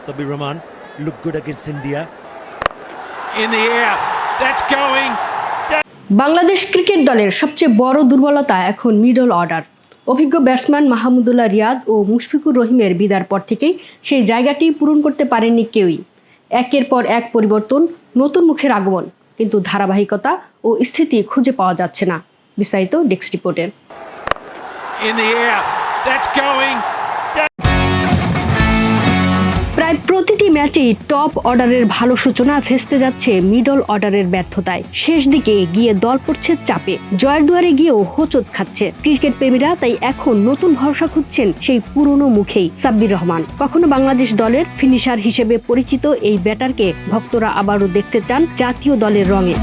Sabir Rahman looked good against India. in the air. That's going. Bangladesh cricket দলের সবচেয়ে বড় দুর্বলতা এখন মিডল অর্ডার অভিজ্ঞ ব্যাটসম্যান মাহমুদুল্লাহ রিয়াদ ও মুশফিকুর রহিমের বিদার পর থেকেই সেই জায়গাটি পূরণ করতে পারেননি কেউই একের পর এক পরিবর্তন নতুন মুখের আগমন কিন্তু ধারাবাহিকতা ও স্থিতি খুঁজে পাওয়া যাচ্ছে না বিস্তারিত ডেস্ক রিপোর্টে In the air. That's going. প্রতিটি ম্যাচেই টপ অর্ডারের ভালো সূচনা ভেস্তে যাচ্ছে মিডল অর্ডারের ব্যর্থতায়। শেষ দিকে গিয়ে দল পড়ছে চাপে। জয়ের দুয়ারে গিয়েও হোচত খাচ্ছে। ক্রিকেট প্রেমীরা তাই এখন নতুন ভরসা খুঁজছেন সেই পুরনো মুখেই সাব্বির রহমান। কখনো বাংলাদেশ দলের ফিনিশার হিসেবে পরিচিত এই ব্যাটারকে ভক্তরা আবারও দেখতে চান জাতীয় দলের রঙে।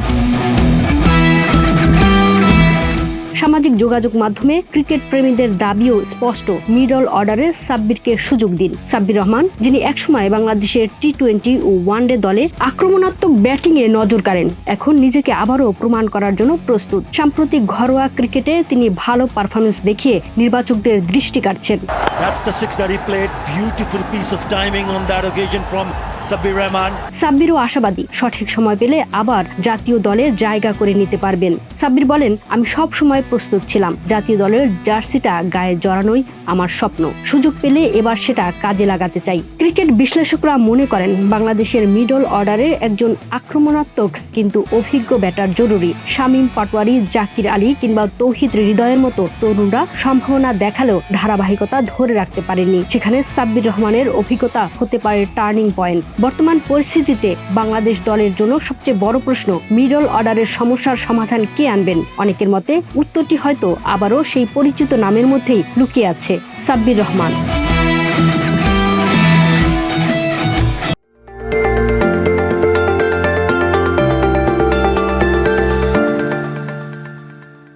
সামাজিক যোগাযোগ মাধ্যমে ক্রিকেট প্রেমীদের দাবিও স্পষ্ট। মিডল অর্ডারে সাব্বিরকে সুযোগ দিন। সাব্বির রহমান, যিনি একসময় বাংলাদেশের টি টোয়েন্টি ও ওয়ানডে দলে আক্রমণাত্মক ব্যাটিংয়ে নজর কাড়েন, এখন নিজেকে আবারও প্রমাণ করার জন্য প্রস্তুত। সাম্প্রতিক ঘরোয়া ক্রিকেটে তিনি ভালো পারফরমেন্স দেখিয়ে নির্বাচকদের দৃষ্টি কাটছেন That's the six that he played. Beautiful piece of timing on that occasion from Sabir Rahman. সাব্বিরও আশাবাদী। সঠিক সময় পেলে আবার জাতীয় দলে জায়গা করে নিতে পারবেন। সাব্বির বলেন, আমি সব সময় প্রস্তুত ছিলাম। জাতীয় দলের জার্সিটা গায়ে জড়ানোই আমার স্বপ্ন। সুযোগ পেলে এবার সেটা কাজে লাগাতে চাই। ক্রিকেট বিশ্লেষকরা মনে করেন, বাংলাদেশের মিডল অর্ডারে একজন আক্রমণাত্মক কিন্তু অভিজ্ঞ ব্যাটার জরুরি। শামীম পাটোয়ারি, জাকির আলী কিংবা তৌহিদ হৃদয়ের মতো তরুণরা সম্ভাবনা দেখালেও ধারাবাহিকতা ধরে রাখতে পারেনি সেখানে সাব্বির রহমানের অভিজ্ঞতা হতে পারে টার্নিং পয়েন্ট। বর্তমান পরিস্থিতিতে বাংলাদেশ দলের জন্য সবচেয়ে বড় প্রশ্ন মিডল অর্ডারের সমস্যার সমাধান কে আনবেন? অনেকের মতে উত্তরটি হয়তো আবারও সেই পরিচিত নামের মধ্যেই লুকিয়ে আছে সাব্বির রহমান।